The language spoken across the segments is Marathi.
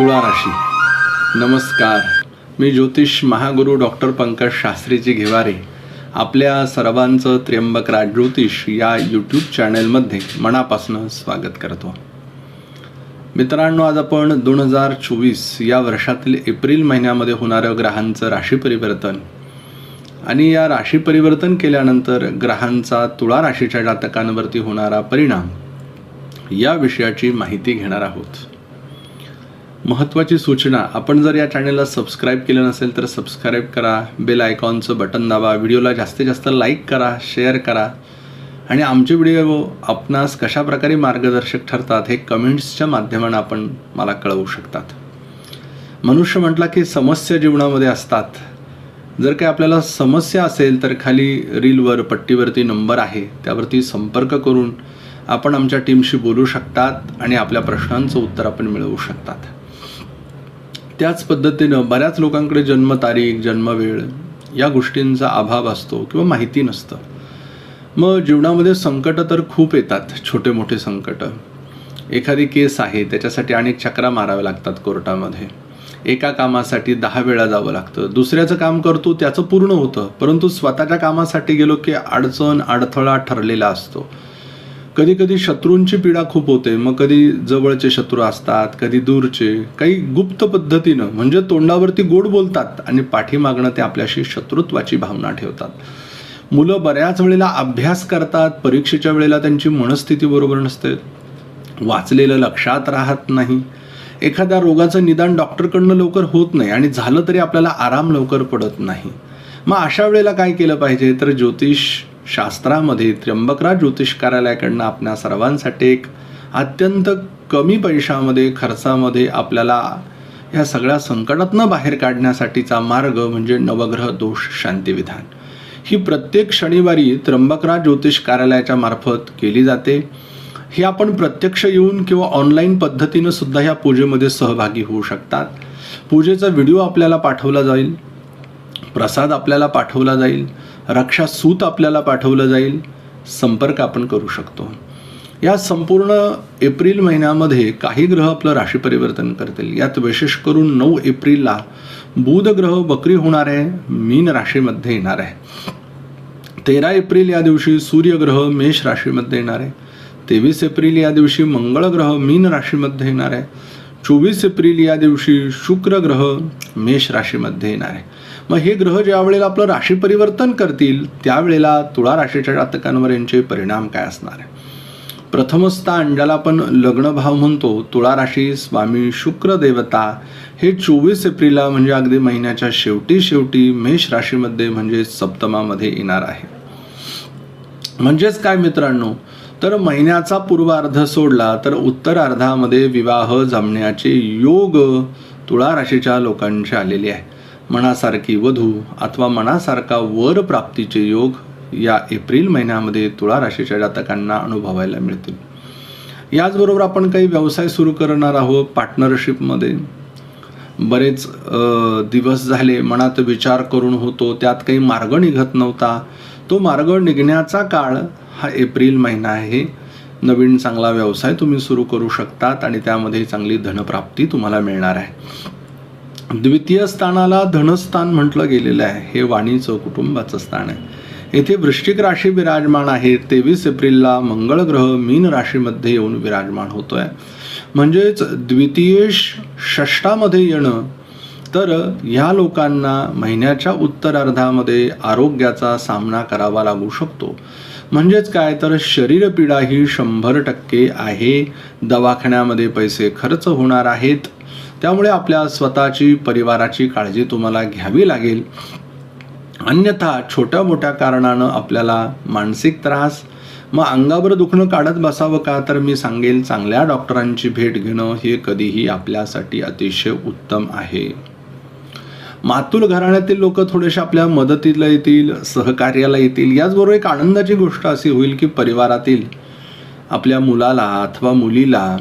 तुळा राशी. नमस्कार. मी ज्योतिष महागुरू डॉक्टर पंकज शास्त्रीजी घेवारे. आपल्या सर्वांचं त्र्यंबकराज ज्योतिष या यूट्यूब चॅनलमध्ये मनापासून स्वागत करतो. मित्रांनो आज आपण दोन हजार चोवीस या वर्षातील एप्रिल महिन्यामध्ये होणारं ग्रहांचं राशी परिवर्तन आणि या राशी परिवर्तन केल्यानंतर ग्रहांचा तुळा राशीच्या जातकांवरती होणारा परिणाम या विषयाची माहिती घेणार आहोत. महत्त्वाची सूचना. आपण जर या चॅनलला सबस्क्राईब केलं नसेल तर सबस्क्राईब करा. बेल आयकॉनचं बटन दाबा. व्हिडिओला जास्तीत जास्त लाईक करा शेअर करा. आणि आमचे व्हिडिओ आपणास कशा प्रकारे मार्गदर्शक ठरतात हे कमेंट्सच्या माध्यमानं आपण मला कळवू शकतात. मनुष्य म्हटला की समस्या जीवनामध्ये असतात. जर काही आपल्याला समस्या असेल तर खाली रीलवर पट्टीवरती नंबर आहे. त्यावरती संपर्क करून आपण आमच्या टीमशी बोलू शकतात आणि आपल्या प्रश्नांचं उत्तर आपण मिळवू शकतात. त्याच पद्धतीनं बऱ्याच लोकांकडे जन्मतारीख जन्मवेळ या गोष्टींचा अभाव असतो किंवा माहिती नसतं. मग जीवनामध्ये संकटं तर खूप येतात छोटे मोठे संकट. एखादी केस आहे त्याच्यासाठी अनेक चक्रा माराव्या लागतात कोर्टामध्ये. एका कामासाठी दहा वेळा जावं लागतं. दुसऱ्याचं काम करतो त्याचं पूर्ण होतं. परंतु स्वतःच्या कामासाठी गेलो की अडचण अडथळा ठरलेला असतो. कधी कधी शत्रूंची पीडा खूप होते. मग कधी जवळचे शत्रू असतात कधी दूरचे. काही गुप्त पद्धतीनं म्हणजे तोंडावरती गोड बोलतात आणि पाठीमागणं ते आपल्याशी शत्रुत्वाची भावना ठेवतात. मुलं बऱ्याच वेळेला अभ्यास करतात परीक्षेच्या वेळेला त्यांची मनस्थिती बरोबर नसते. वाचलेलं लक्षात राहत नाही. एखाद्या रोगाचं निदान डॉक्टरकडनं लवकर होत नाही आणि झालं तरी आपल्याला आराम लवकर पडत नाही. मग अशा वेळेला काय केलं पाहिजे? तर ज्योतिष शास्त्रामध्ये त्र्यंबकराज ज्योतिष कार्यालयाकडनं आपल्या सर्वांसाठी एक अत्यंत कमी पैशामध्ये खर्चामध्ये आपल्याला ह्या सगळ्या संकटातनं बाहेर काढण्यासाठीचा मार्ग म्हणजे नवग्रह दोष शांती विधान. ही प्रत्येक शनिवारी त्र्यंबकराज ज्योतिष कार्यालयाच्या मार्फत केली जाते. हे आपण प्रत्यक्ष येऊन किंवा ऑनलाईन पद्धतीनं सुद्धा ह्या पूजेमध्ये सहभागी होऊ शकतात. पूजेचा व्हिडिओ आपल्याला पाठवला जाईल. प्रसाद आपल्याला पाठवला जाईल. रक्षासूत आपल्याला पाठवलं जाईल संपर्क आपण करू शकतो. या संपूर्ण एप्रिल महिन्यामध्ये काही ग्रह आपलं राशी परिवर्तन करतील. यात विशेष करून नऊ एप्रिलला बुध ग्रह बकरी होणार आहे मीन राशीमध्ये येणार आहे. तेरा एप्रिल या दिवशी सूर्यग्रह मेष राशीमध्ये येणार आहे. तेवीस एप्रिल या दिवशी मंगळ ग्रह मीन राशीमध्ये येणार आहे. चोवीस एप्रिल या दिवशी शुक्र ग्रह मेष राशीमध्ये येणार आहे. मग हे ग्रह ज्या वेळेला आपलं राशी परिवर्तन करतील त्यावेळेला तुळा राशीच्या जातकांवर यांचे परिणाम काय असणार आहे? प्रथम स्थान ज्याला आपण लग्नभाव म्हणतो तुळा राशी स्वामी शुक्र देवता. हे चोवीस एप्रिलला म्हणजे अगदी महिन्याच्या शेवटी शेवटी मेष राशीमध्ये म्हणजे सप्तमामध्ये येणार आहे. म्हणजेच काय मित्रांनो? तर महिन्याचा पूर्वार्ध सोडला तर उत्तरार्धामध्ये विवाह जमण्याचे योग तुळा राशीच्या लोकांचे आलेले आहे. मनासारखी वधू अथवा मनासारखा वर प्राप्तीचे योग या एप्रिल महिन्यामध्ये तुळा राशीच्या जातकांना अनुभवायला मिळतील. याचबरोबर आपण काही व्यवसाय सुरू करणार आहोत पार्टनरशिपमध्ये. बरेच दिवस झाले मनात विचार करून होतो त्यात काही मार्ग निघत नव्हता. तो मार्ग निघण्याचा काळ हा एप्रिल महिना आहे. नवीन चांगला व्यवसाय तुम्ही सुरू करू शकतात आणि त्यामध्ये चांगली धनप्राप्ती तुम्हाला मिळणार आहे. द्वितीय स्थानाला धनस्थान म्हटलं गेलेलं आहे. हे वाणीचं कुटुंबाचं स्थान आहे. येथे वृश्चिक राशी विराजमान आहे. तेवीस एप्रिलला मंगळ ग्रह मीन राशीमध्ये येऊन विराजमान होतोय. म्हणजेच द्वितीय षष्टामध्ये येणं तर ह्या लोकांना महिन्याच्या उत्तरार्धामध्ये आरोग्याचा सामना करावा लागू शकतो. म्हणजेच काय? तर शरीरपीडा ही शंभर टक्के आहे. दवाखान्यामध्ये पैसे खर्च होणार आहेत. त्यामुळे आपल्या स्वतःची परिवाराची काळजी तुम्हाला घ्यावी लागेल. अन्यथा छोट्या मोठ्या कारणानं आपल्याला मानसिक त्रास मग अंगावर दुखणं काढत बसावं का? तर मी सांगेल चांगल्या डॉक्टरांची भेट घेणं हे कधीही आपल्यासाठी अतिशय उत्तम आहे. मातुल घराण्यातील लोक थोडेसे आपल्या मदतीला येतील सहकार्याला येतील. याचबरोबर एक आनंदाची गोष्ट अशी होईल की परिवारातील आपल्या मुलाला अथवा मुलीला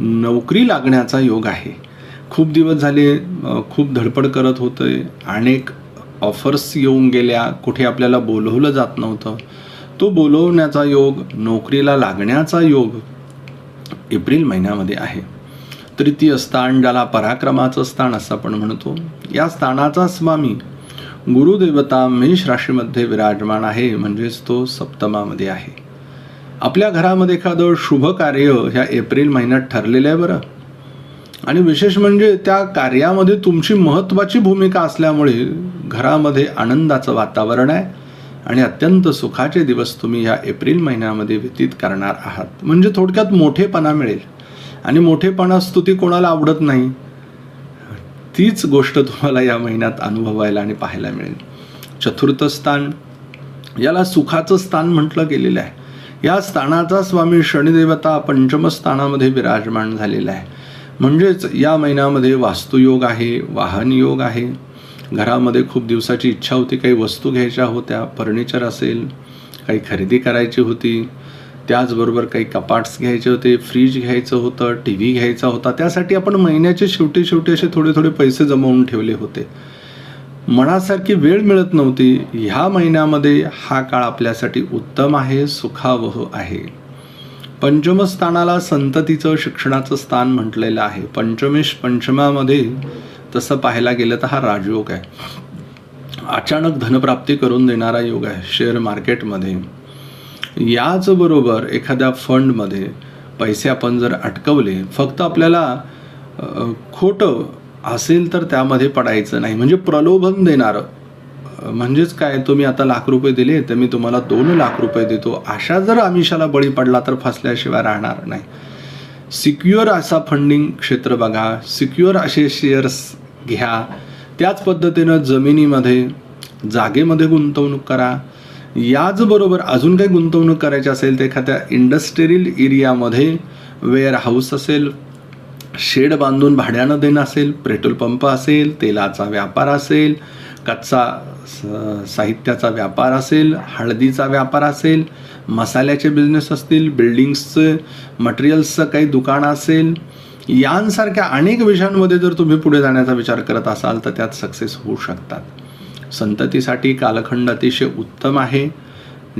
नोकरी लागण्याचा योग आहे. खूप दिवस झाले खूप धडपड करत होते. अनेक ऑफर्स येऊन गेल्या. कुठे आपल्याला बोलवलं जात नव्हतं. तो बोलवण्याचा योग नोकरीला लागण्याचा योग एप्रिल महिन्यामध्ये आहे. तृतीय स्थान ज्याला पराक्रमाचं स्थान असं आपण म्हणतो. या स्थानाचा स्वामी गुरुदेवता मेष राशीमध्ये विराजमान आहे म्हणजेच तो सप्तमामध्ये आहे. आपल्या घरामध्ये एखादं शुभ कार्य ह्या एप्रिल महिन्यात ठरलेलं आहे बरं. आणि विशेष म्हणजे त्या कार्यामध्ये तुमची महत्त्वाची भूमिका असल्यामुळे घरामध्ये आनंदाचं वातावरण आहे आणि अत्यंत सुखाचे दिवस तुम्ही ह्या एप्रिल महिन्यामध्ये व्यतीत करणार आहात. म्हणजे थोडक्यात मोठेपणा मिळेल. आणि मोठेपणा स्तुती कोणाला आवडत नाही तीच गोष्ट तुम्हाला या महिन्यात अनुभवायला आणि पाहायला मिळेल. चतुर्थ स्थान याला सुखाचं स्थान म्हटलं गेलेलं आहे. या स्थानाचा स्वामी शनिदेवता पंचम स्थानामध्ये विराजमान झालेला आहे. म्हणजेच या महिन्यामध्ये वास्तुयोग आहे वाहन योग आहे. घरामध्ये खूप दिवसाची इच्छा होती काही वस्तू घ्यायच्या होत्या फर्निचर असेल काही खरेदी करायची होती त्याचबरोबर काही कपाट्स घ्यायचे होते फ्रीज घ्यायचं होतं टी व्ही घ्यायचा होता. त्यासाठी आपण महिन्याचे शेवटी शेवटी असे थोडे थोडे पैसे जमवून ठेवले होते. मनासारखी वेळ मिळत नव्हती. ह्या महिन्यामध्ये हा काळ आपल्यासाठी उत्तम आहे सुखावह आहे. पंचमस्थानाला संततीचं शिक्षणाचं स्थान म्हटलेलं आहे. पंचमेश पंचमामध्ये तसं पाहायला गेलं तर हा राजयोग आहे. अचानक धनप्राप्ती करून देणारा योग आहे शेअर मार्केटमध्ये. याचबरोबर एखाद्या फंडमध्ये पैसे आपण जर अटकवले फक्त आपल्याला खोटं असेल तर त्यामध्ये पडायचं नाही. म्हणजे प्रलोभन देणारं. म्हणजेच काय? तुम्ही आता लाख रुपये दिले तर मी तुम्हाला दोन लाख रुपये देतो. अशा जर आमिषाला बळी पडला तर फसल्याशिवाय राहणार नाही. सिक्युअर असा फंडिंग क्षेत्र बघा. सिक्युअर असे शेअर्स घ्या. त्याच पद्धतीनं जमिनीमध्ये जागेमध्ये गुंतवणूक करा. याचबरोबर अजून काही गुंतवणूक करायची असेल तर एखाद्या इंडस्ट्रियल एरियामध्ये वेअर हाऊस असेल शेड बांधून भाड्यानं देणं असेल पेट्रोल पंप असेल तेलाचा व्यापार असेल कच्चा स- साहित्याचा व्यापार असेल हळदीचा व्यापार असेल मसाल्याचे बिझनेस असतील बिल्डिंग्सचं मटेरियल्सचं काही दुकान असेल यांसारख्या अनेक विषयांमध्ये जर तुम्ही पुढे जाण्याचा विचार करत असाल तर त्यात सक्सेस होऊ शकतात. संततीसाठी कालखंड अतिशय उत्तम आहे.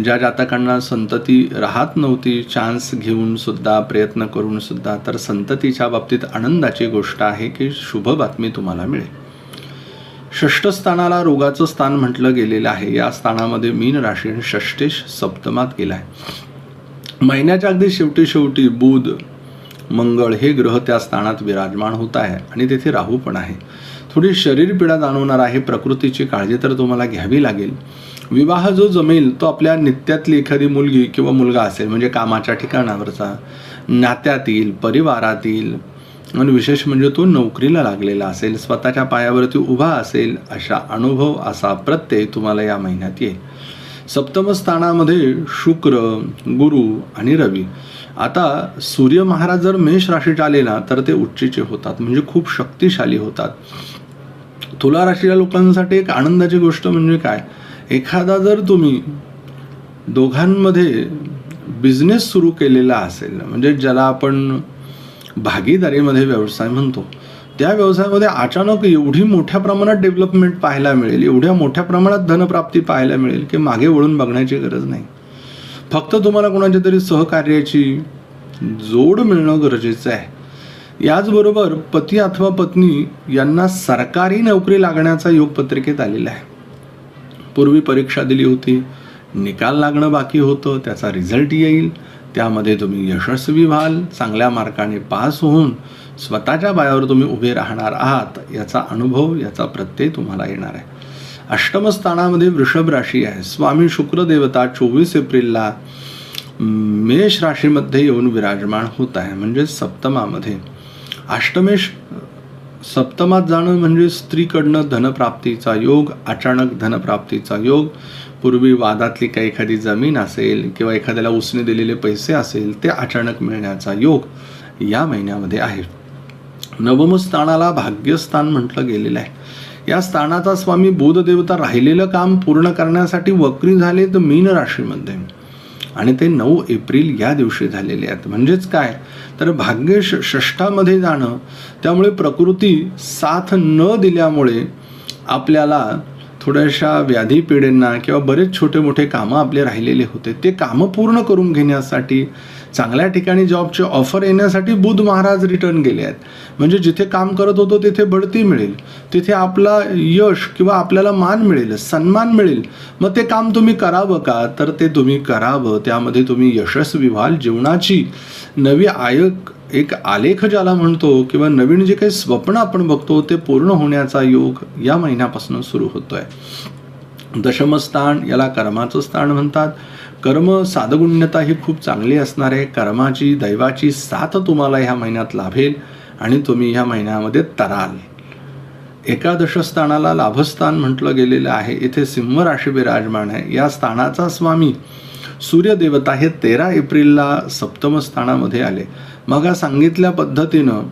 ज्या जातकांना संतती राहत नव्हती चान्स घेऊन सुद्धा प्रयत्न करून सुद्धा तर संततीच्या बाबतीत आनंदाची गोष्ट आहे की शुभ बातमी तुम्हाला मिळेल. षष्ठ स्थानाला रोगाचं स्थान म्हटलं गेलेलं आहे. या स्थानामध्ये मीन राशी षष्टेश सप्तमात गेला आहे महिन्याच्या अगदी शेवटी शेवटी बुध मंगळ हे ग्रह त्या स्थानात विराजमान होत आहे आणि तेथे राहू पण आहे. थोडी शरीर पीडा जाणवणार आहे प्रकृतीची काळजी तर तुम्हाला घ्यावी लागेल. विवाह जो जमेल तो आपल्या नित्यातली एखादी मुलगी किंवा मुलगा असेल म्हणजे कामाच्या ठिकाणावरचा नात्यातील परिवारातील आणि विशेष म्हणजे तो नोकरीला लागलेला असेल स्वतःच्या पायावरती उभा असेल अशा अनुभव असा प्रत्यय तुम्हाला या महिन्यात येईल. सप्तम स्थानामध्ये शुक्र गुरु आणि रवी. आता सूर्य महाराज जर मेष राशीत आले ना तर ते उच्चीचे होतात म्हणजे खूप शक्तिशाली होतात. तुला राशीच्या लोकांसाठी एक आनंदाची गोष्ट म्हणजे काय? एखादा जर तुम्ही दोघांमध्ये बिझनेस सुरू केलेला असेल म्हणजे ज्याला आपण भागीदारीमध्ये व्यवसाय म्हणतो त्या व्यवसायामध्ये अचानक एवढी मोठ्या प्रमाणात डेव्हलपमेंट पाहायला मिळेल एवढ्या मोठ्या प्रमाणात धनप्राप्ती पाहायला मिळेल की मागे वळून बघण्याची गरज नाही. फक्त तुम्हाला कोणाच्या तरी सहकार्याची जोड मिळणं गरजेचं आहे. याचबरोबर पती अथवा पत्नी यांना सरकारी नोकरी लागण्याचा योग पत्रिकेत आलेला आहे. पूर्वी परीक्षा दिली होती निकाल लागणं बाकी होतं त्याचा रिझल्ट येईल त्यामध्ये तुम्ही यशस्वी व्हाल चांगल्या मार्काने पास होऊन स्वतःच्या पायावर तुम्ही उभे राहणार आहात याचा अनुभव याचा प्रत्यय तुम्हाला येणार आहे. अष्टमस्थानामध्ये वृषभ राशी आहे. स्वामी शुक्रदेवता चोवीस एप्रिलला मेष राशीमध्ये येऊन विराजमान होत आहे. म्हणजे सप्तमामध्ये. अष्टमेश सप्तमात जाणं म्हणजे स्त्रीकडनं धनप्राप्तीचा योग अचानक धनप्राप्तीचा योग. पूर्वी वादातली काही एखादी जमीन असेल किंवा एखाद्याला उसने दिलेले पैसे असेल ते अचानक मिळण्याचा योग या महिन्यामध्ये आहे. नवम स्थानाला भाग्यस्थान म्हटलं गेलेलं आहे. या स्थानाचा स्वामी बोधदेवता राहिलेलं काम पूर्ण करण्यासाठी वक्री झाले तर मीन राशीमध्ये. आणि ते नऊ एप्रिल या दिवशी झालेले आहेत. म्हणजेच काय? तर भाग्य षष्ठामध्ये जाणं त्यामुळे प्रकृती साथ न दिल्यामुळे आपल्याला थोड्याशा व्याधी पिढींना किंवा बरेच छोटे मोठे कामं आपले राहिलेले होते. ते कामं पूर्ण करून घेण्यासाठी चांगल्या ठिकाणी जॉबचे ऑफर येण्यासाठी बुध महाराज रिटर्न गेले आहेत. म्हणजे जिथे काम करत होतो तिथे बढती मिळेल. तिथे आपला यश किंवा आपल्याला मान मिळेल सन्मान मिळेल. मग ते काम तुम्ही करावं का? तर ते तुम्ही करावं. त्यामध्ये तुम्ही यशस्वी व्हाल. जीवनाची नवी आयक एक आलेख ज्याला म्हणतो किंवा नवीन जे काही स्वप्न आपण बघतो ते पूर्ण होण्याचा योग या महिन्यापासून सुरू होतोय. दशमस्थान याला कर्माचं स्थान म्हणतात. कर्म साधगुण्यता ही खूप चांगली असणार आहे. कर्माची दैवाची साथ तुम्हाला ह्या महिन्यात लाभेल आणि तुम्ही ह्या महिन्यामध्ये तराल. एकादश स्थानाला लाभस्थान म्हटलं गेलेलं आहे. इथे सिंह राशी विराजमान आहे. या स्थानाचा स्वामी सूर्यदेवता हे तेरा एप्रिलला सप्तम स्थानामध्ये आले. मग हा सांगितल्या पद्धतीनं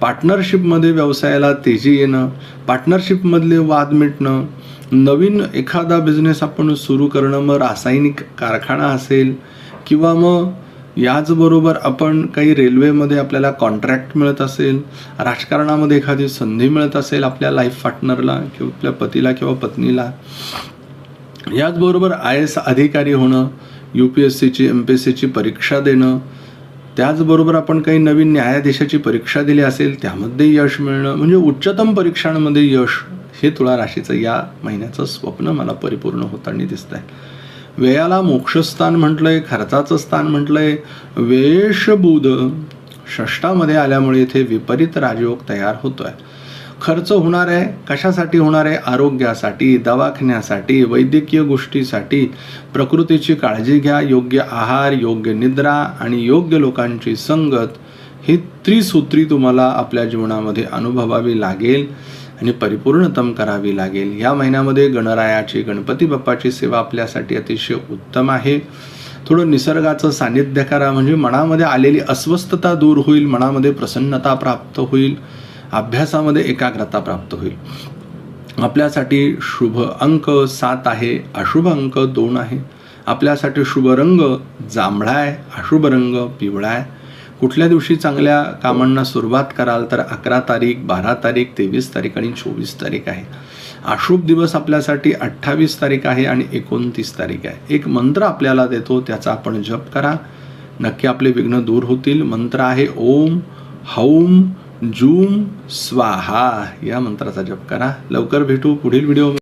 पार्टनरशिपमध्ये व्यवसायाला तेजी येणं पार्टनरशिपमधले वाद मिटणं नवीन एखादा बिझनेस आपण सुरू करणं मग रासायनिक कारखाना असेल किंवा मग याचबरोबर आपण काही रेल्वेमध्ये आपल्याला कॉन्ट्रॅक्ट मिळत असेल राजकारणामध्ये एखादी संधी मिळत असेल आपल्या लाईफ पार्टनरला किंवा आपल्या पतीला किंवा पत्नीला. याचबरोबर आय एस अधिकारी होणं यू पी एस सीची एम पी एस सीची परीक्षा देणं त्याचबरोबर आपण काही नवीन न्यायाधीशाची परीक्षा दिली असेल त्यामध्ये यश मिळणं म्हणजे उच्चतम परीक्षांमध्ये यश हे तुळा राशीचं या महिन्याचं स्वप्न मला परिपूर्ण होताना दिसत आहे वेळाला मोक्षस्थान म्हटलंय खर्चाचं स्थान म्हटलंय. वेशबुध षष्टामध्ये आल्यामुळे इथे विपरीत राजयोग तयार होतोय. खर्च होणार आहे. कशासाठी होणार आहे? आरोग्यासाठी दवाखान्यासाठी वैद्यकीय गोष्टीसाठी. प्रकृतीची काळजी घ्या. योग्य आहार योग्य निद्रा आणि योग्य लोकांची संगत ही त्रिसूत्री तुम्हाला आपल्या जीवनामध्ये अनुभवावी लागेल. आणि परिपूर्णतम करावी लागेल. या महिन्यामध्ये गणरायाची गणपती बाप्पाची सेवा आपल्यासाठी अतिशय उत्तम आहे. थोडं निसर्गाचं सान्निध्य करा. म्हणजे मनामध्ये आलेली अस्वस्थता दूर होईल मनामध्ये प्रसन्नता प्राप्त होईल अभ्यासामध्ये एकाग्रता प्राप्त होईल. आपल्यासाठी शुभ अंक सात आहे अशुभ अंक दोन आहे. आपल्यासाठी शुभ रंग जांभळा आहे अशुभ रंग पिवळा आहे. कुठल्या दिवशी चांगल्या कामांना सुरुवात कराल तर अकरा तारीख बारा तारीख तेवीस तारीख आणि चोवीस तारीख आहे. अशुभ दिवस आपल्यासाठी अठ्ठावीस तारीख आहे आणि एकोणतीस तारीख आहे. एक मंत्र आपल्याला देतो त्याचा आपण जप करा. नक्की आपले विघ्न दूर होतील. मंत्र आहे ओम हौम जूम स्वाहा. या मंत्राचा जप करा. लवकर भेटू. पुढील व्हिडिओ